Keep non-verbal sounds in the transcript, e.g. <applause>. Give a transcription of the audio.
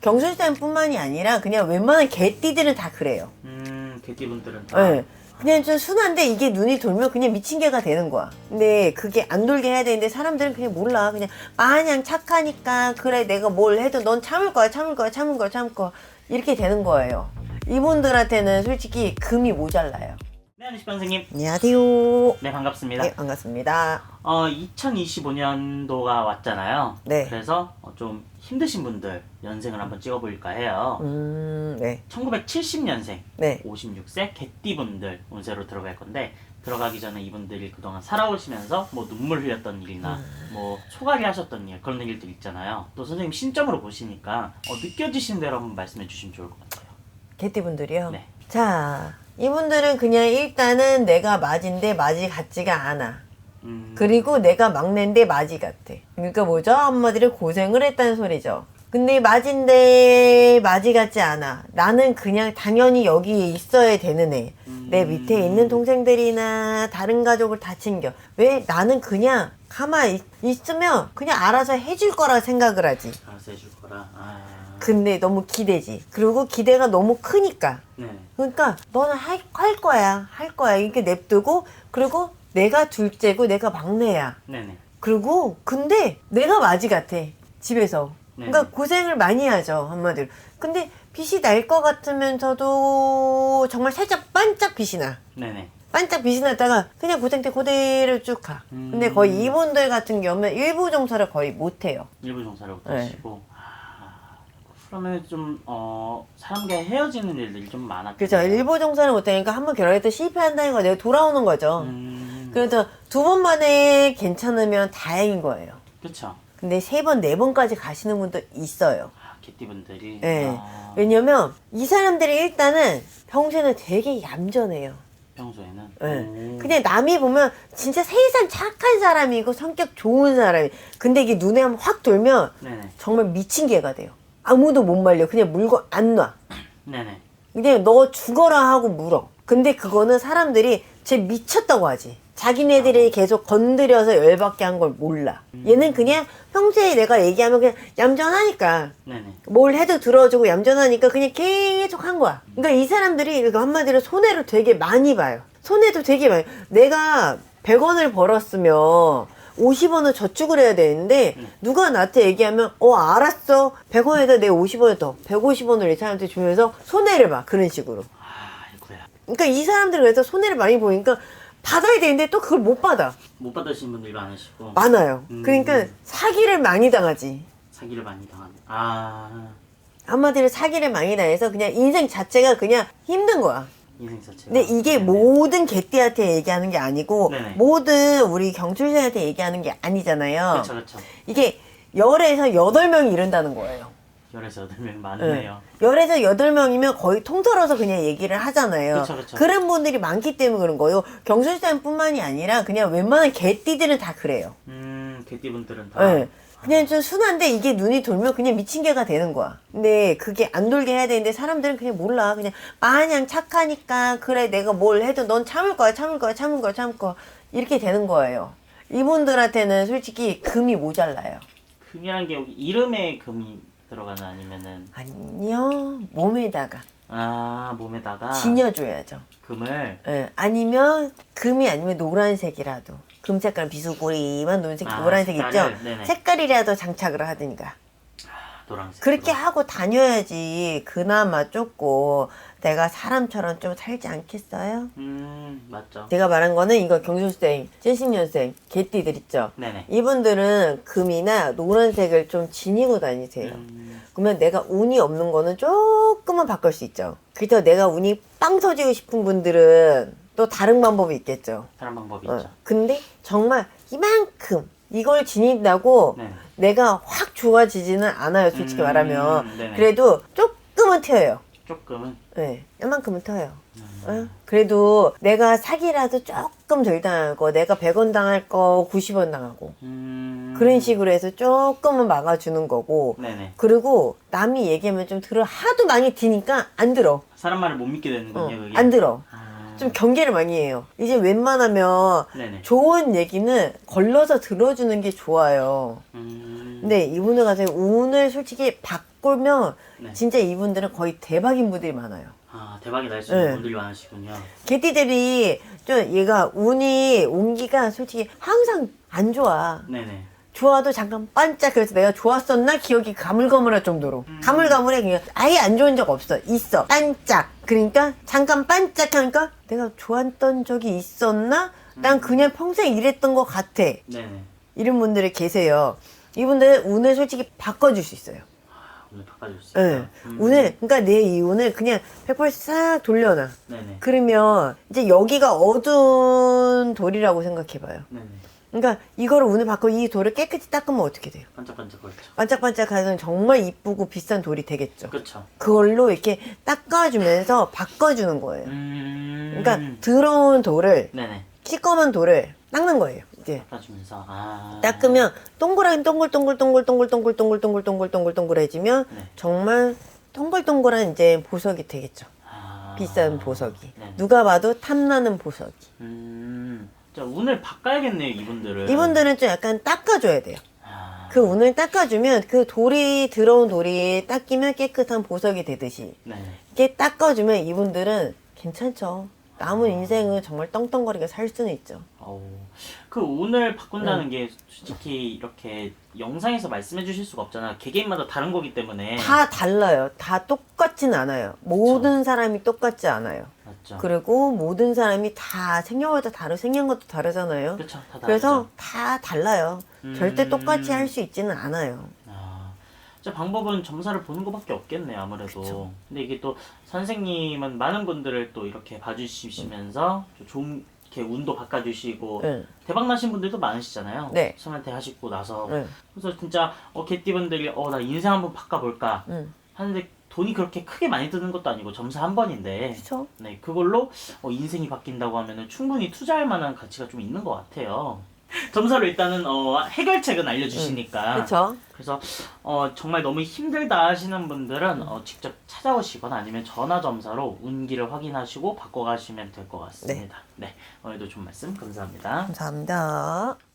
경술쌤뿐만이 아니라 그냥 웬만한 개띠들은 다 그래요. 음, 개띠분들은 다. 예. 그냥 좀 순한데 이게 눈이 돌면 그냥 미친 개가 되는 거야. 근데 그게 안 돌게 해야 되는데 사람들은 그냥 몰라. 그냥 마냥 착하니까 그래 내가 뭘 해도 넌 참을 거야, 참을 거야, 참을 거야, 참을 거야. 이렇게 되는 거예요. 이분들한테는 솔직히 금이 모자라요. 네, 안녕하십니까, 선생님. 안녕하세요. 네, 반갑습니다. 네, 반갑습니다. 어, 2025년도가 왔잖아요. 네. 그래서 어, 좀 힘드신 분들 연생을 한번 찍어볼까 해요. 음, 네. 1970년생, 네. 56세 개띠분들 운세로 들어갈 건데 들어가기 전에 이분들이 그동안 살아오시면서 뭐 눈물 흘렸던 일이나 음. 뭐 소갈이 하셨던 일 그런 일들 있잖아요. 또 선생님 신점으로 보시니까 어, 느껴지시는 대로 한번 말씀해 주시면 좋을 것 같아요. 개띠분들이요? 네. 자, 이분들은 그냥 일단은 내가 맞인데 맞이 같지가 않아. 음, 그리고 내가 막내인데 맞이 같아. 그러니까 뭐죠? 한마디로 고생을 했다는 소리죠. 근데 맞인데 맞이 같지 않아. 나는 그냥 당연히 여기에 있어야 되는 애. 내 밑에 있는 동생들이나 다른 가족을 다 챙겨. 왜? 나는 그냥 가만히 있- 있으면 그냥 알아서 해줄 거라 생각을 하지. 알아서 해줄 거라. 아, 근데 너무 기대지. 그리고 기대가 너무 크니까. 네. 그러니까 너는 할, 할 거야. 할 거야. 이렇게 냅두고 그리고 내가 둘째고 내가 막내야. 네네. 그리고 근데 내가 맞이 같아. 집에서. 그러니까 네. 고생을 많이 하죠. 한마디로. 근데 빛이 날 것 같으면서도 정말 살짝 반짝 빛이 나. 네네. 반짝 빛이 났다가 그냥 고생 때 그대로 쭉 가. 음. 근데 거의 이분들 같은 경우는 일부 종사를 거의 못 해요. 일부 종사를 네. 하시고 아, 그러면 좀 어, 사람과 헤어지는 일들이 좀 많았죠. 그죠. 일부 종사를 못 하니까 한 번 결혼해도 실패한다는 거 내가 돌아오는 거죠. 음, 그래서 두번 만에 괜찮으면 다행인 거예요. 그렇죠. 근데 세 번, 네 번까지 가시는 분도 있어요. 아, 개띠분들이. 예. 아, 왜냐면 이 사람들이 일단은 평소에는 되게 얌전해요. 평소에는. 예. 오. 그냥 남이 보면 진짜 세상 착한 사람이고 성격 좋은 사람이. 근데 이게 눈에 한번 확 돌면 네네. 정말 미친 개가 돼요. 아무도 못 말려. 그냥 물건 안 놔. 네네. 그냥 너 죽어라 하고 물어. 근데 그거는 사람들이 쟤 미쳤다고 하지. 자기네들이 계속 건드려서 열받게 한 걸 몰라. 얘는 그냥 평소에 내가 얘기하면 그냥 얌전하니까 네네. 뭘 해도 들어주고 얌전하니까 그냥 계속 한 거야. 그러니까 이 사람들이 이거 한마디로 손해를 되게 많이 봐요. 손해도 되게 많이. 내가 100원을 벌었으면 50원을 저축을 해야 되는데 누가 나한테 얘기하면 어 알았어 100원에다 내 50원을 더 150원을 이 사람한테 주면서 손해를 봐 그런 식으로 아이고야. 그러니까 이 사람들은 그래서 손해를 많이 보니까 받아야 되는데 또 그걸 못 받아 못 받으신 분들이 많으시고 많아요 음. 그러니까 사기를 많이 당하지 사기를 많이 당하네. 아 한마디로 사기를 많이 당해서 그냥 인생 자체가 그냥 힘든 거야 인생 자체가. 근데 이게. 모든 개띠한테 얘기하는 게 아니고 네네. 모든 우리 경출생한테 얘기하는 게 아니잖아요 그렇죠 그렇죠. 이게 열에서 여덟 명이 이른다는 거예요 열에서 여덟 명 네. 많네요. 열에서 여덟 명이면 거의 통틀어서 그냥 얘기를 하잖아요. 그쵸, 그쵸. 런 분들이 많기 때문에 그런 거예요. 경술쌤뿐만이 아니라 그냥 웬만한 개띠들은 다 그래요. 음 개띠분들은 다. 네. 그냥 좀 순한데 이게 눈이 돌면 그냥 미친 개가 되는 거야. 근데 그게 안 돌게 해야 되는데 사람들은 그냥 몰라. 그냥 마냥 착하니까 그래 내가 뭘 해도 넌 참을 거야, 참을 거야, 참을 거야, 참을 거야. 이렇게 되는 거예요. 이분들한테는 솔직히 금이 모자라요. 금이란 게 여기 이름에 금이 들어가는 아니면은 아니요, 몸에다가 아 몸에다가 지녀줘야죠. 금을 예, 아니면 금이 아니면 노란색이라도 금 색깔 비수고리만 노란색 아, 노란색 있죠 색깔을? 네네. 색깔이라도 장착을 하든가 노란색. 그렇게 하고 다녀야지 그나마 쫓고 내가 사람처럼 좀 살지 않겠어요? 음 맞죠. 제가 말한 거는 이거 경술생 70년생 개띠들 있죠 네네. 이분들은 금이나 노란색을 좀 지니고 다니세요 음, 그러면 내가 운이 없는 거는 조금은 바꿀 수 있죠. 그래서 내가 운이 빵 터지고 싶은 분들은 또 다른 방법이 있겠죠. 다른 방법이 어. 있죠. 근데 정말 이만큼 이걸 지닌다고 네. 내가 확 좋아지지는 않아요. 솔직히 음, 말하면. 네네. 그래도 조금은 튀어요. 조금은 네, 이만큼은 튀어요. 음. 어? 그래도 내가 사기라도 조금 덜 당하고 내가 100원 당할 거 90원 당하고 음, 그런 식으로 해서 조금은 막아주는 거고 네네. 그리고 남이 얘기하면 좀 들어 하도 많이 드니까 안 들어 사람 말을 못 믿게 되는군요. 어, 그게. 안 들어 아, 좀 경계를 많이 해요 이제 웬만하면 네네. 좋은 얘기는 걸러서 들어주는 게 좋아요 음, 근데 이분들 같은 경우 운을 솔직히 박 바꾸면 네. 진짜 이분들은 거의 대박인 분들이 많아요. 아 대박이 날 수 있는 네. 분들이 많으시군요. 개띠들이 좀 얘가 운이 온기가 솔직히 항상 안 좋아. 네네. 좋아도 잠깐 반짝 그래서 내가 좋았었나 기억이 가물가물할 정도로 가물가물해 그냥 아예 안 좋은 적 없어 있어 반짝 그러니까 잠깐 반짝하니까 내가 좋았던 적이 있었나 난 그냥 평생 이랬던 것 같아 네네. 이런 분들이 계세요 이분들 운을 솔직히 바꿔줄 수 있어요 아, 오늘 바꿔줄 수 있다. 예. 운을 그러니까 내 이 운을 그냥 100%싹 돌려놔 네네. 그러면 이제 여기가 어두운 돌이라고 생각해봐요 네네. 그러니까 이거를 운을 바꿔 이 돌을 깨끗이 닦으면 어떻게 돼요? 반짝반짝 그렇죠. 반짝반짝하는 정말 이쁘고 비싼 돌이 되겠죠. 그렇죠. 그걸로 이렇게 닦아주면서 바꿔주는 거예요. 음. 그러니까 더러운 돌을 네네. 시꺼먼 돌을 닦는 거예요. 이제 바꿔주면서 아. 닦으면 동그란 동글동글동글동글동글동글동글동글동글동글해지면 네. 정말 동글동글한 이제 보석이 되겠죠. 아. 비싼 보석이. 네네. 누가 봐도 탐나는 보석이. 음. 자 운을 바꿔야겠네요 이분들은. 이분들은 좀 약간 닦아줘야 돼요. 아. 그 운을 닦아주면 그 돌이 들어온 돌이 닦이면 깨끗한 보석이 되듯이 네네. 이렇게 닦아주면 이분들은 괜찮죠. 남은 인생은 정말 떵떵거리게 살 수는 있죠. 어우, 그 운을 바꾼다는 네. 게 솔직히 이렇게 영상에서 말씀해 주실 수가 없잖아. 개개인마다 다른 거기 때문에. 다 달라요. 다 똑같진 않아요. 모든 사람이 똑같지 않아요. 맞죠. 그리고 모든 사람이 다 생년월도 다르 생긴 것도 다르잖아요. 그렇죠. 다 그래서 다르죠. 다 달라요. 음. 절대 똑같이 할 수 있지는 않아요. 아, 진짜 방법은 점사를 보는 것밖에 없겠네요, 아무래도. 근데 이게 또 선생님은 많은 분들을 또 이렇게 봐주시면서 좀 이렇게 운도 바꿔주시고 네. 대박 나신 분들도 많으시잖아요. 네. 수험한테 하시고 나서 네. 그래서 진짜 어 개띠분들이 어 나 인생 한번 바꿔볼까 음. 하는데 돈이 그렇게 크게 많이 드는 것도 아니고 점사 한 번인데 그렇죠? 네 그걸로 어, 인생이 바뀐다고 하면은 충분히 투자할 만한 가치가 좀 있는 것 같아요. <laughs> 점사로 일단은 어, 해결책은 알려주시니까 그렇죠? 그래서 어, 정말 너무 힘들다 하시는 분들은 어, 직접 찾아오시거나 아니면 전화 점사로 운기를 확인하시고 바꿔가시면 될 것 같습니다. 네. 오늘도 좋은 말씀 감사합니다. 감사합니다.